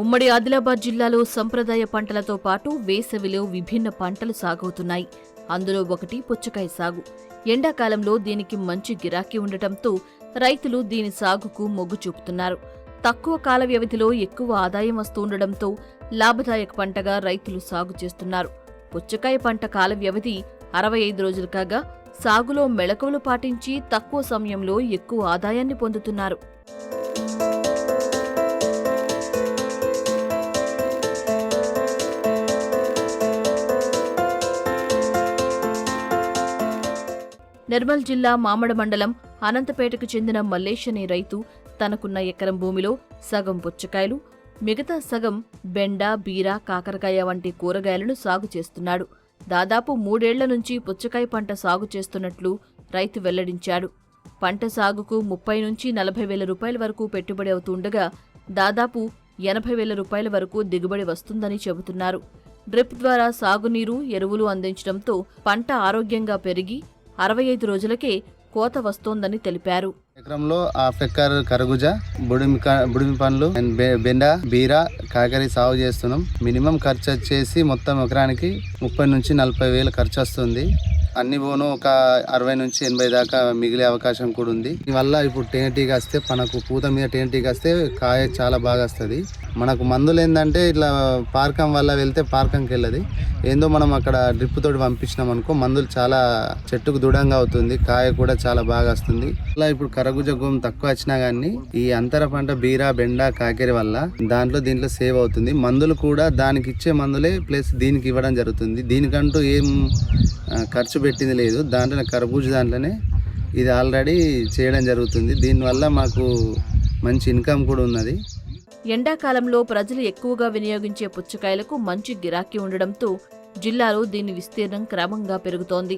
ఉమ్మడి ఆదిలాబాద్ జిల్లాలో సంప్రదాయ పంటలతో పాటు వేసవిలో విభిన్న పంటలు సాగవుతున్నాయి. అందులో ఒకటి పుచ్చకాయ సాగు. ఎండాకాలంలో దీనికి మంచి గిరాకీ ఉండటంతో రైతులు దీని సాగుకు మొగ్గు చూపుతున్నారు. తక్కువ కాల వ్యవధిలో ఎక్కువ ఆదాయం వస్తుండటంతో లాభదాయక పంటగా రైతులు సాగు చేస్తున్నారు. పుచ్చకాయ పంట కాల వ్యవధి అరవై ఐదు రోజులు కాగా సాగులో మెళకువలు పాటించి తక్కువ సమయంలో ఎక్కువ ఆదాయాన్ని పొందుతున్నారు. నిర్మల్ జిల్లా మామడ మండలం అనంతపేటకు చెందిన మల్లేష్ అనే రైతు తనకున్న ఎకరం భూమిలో సగం పుచ్చకాయలు మిగతా సగం బెండ బీర కాకరకాయ వంటి కూరగాయలను సాగు చేస్తున్నాడు. దాదాపు మూడేళ్ళ నుంచి పుచ్చకాయ పంట సాగు చేస్తున్నట్లు రైతు వెల్లడించాడు. పంట సాగుకు ముప్పై నుంచి నలభై వేల రూపాయల వరకు పెట్టుబడి అవుతుండగా దాదాపు ఎనభై వేల రూపాయల వరకు దిగుబడి వస్తుందని చెబుతున్నారు. డ్రిప్ ద్వారా సాగునీరు ఎరువులు అందించడంతో పంట ఆరోగ్యంగా పెరిగి అరవై ఐదు రోజులకే కోత వస్తోందని తెలిపారు. ఎకరంలో హాఫ్ ఎకర్ కరగుజ బుడిమి బుడిమి పండ్లు బెండ బీర కాకరి సాగు చేస్తున్నాం. మినిమం ఖర్చు వచ్చేసి మొత్తం ఎకరానికి ముప్పై నుంచి నలభై వేలు ఖర్చు వస్తుంది. అన్ని పోను ఒక అరవై నుంచి ఎనభై దాకా మిగిలే అవకాశం కూడా ఉంది. వల్ల ఇప్పుడు తేనెటీగ వస్తే మనకు పూత మీద తేనెటీగ వస్తే కాయ చాలా బాగా వస్తుంది మనకు మందులు ఏంటంటే ఇట్లా పార్కం వల్ల వెళ్తే పార్కంకి వెళ్ళదు. ఏందో మనం అక్కడ డ్రిప్ తోటి పంపించినాం అనుకో మందులు చాలా చెట్టుకు దృఢంగా అవుతుంది. కాయ కూడా చాలా బాగా వస్తుంది అలా ఇప్పుడు కరగుజ గోమ్ తక్కువ వచ్చినా కానీ ఈ అంతర పంట బీర బెండ కాకేరి వల్ల దాంట్లో దీంట్లో సేవ్ అవుతుంది. మందులు కూడా దానికి ఇచ్చే మందులే ప్లస్ దీనికి ఇవ్వడం జరుగుతుంది. దీనికంటూ ఏం ఖర్చు పెట్టింది లేదు. దాంట్లో కర్బూజ దాంట్లోనే ఇది ఆల్రెడీ చేయడం జరుగుతుంది. దీనివల్ల మాకు మంచి ఇన్కమ్ కూడా ఉన్నది. ఎండాకాలంలో ప్రజలు ఎక్కువగా వినియోగించే పుచ్చకాయలకు మంచి గిరాకీ ఉండడంతో జిల్లాలో దీని విస్తీర్ణం క్రమంగా పెరుగుతోంది.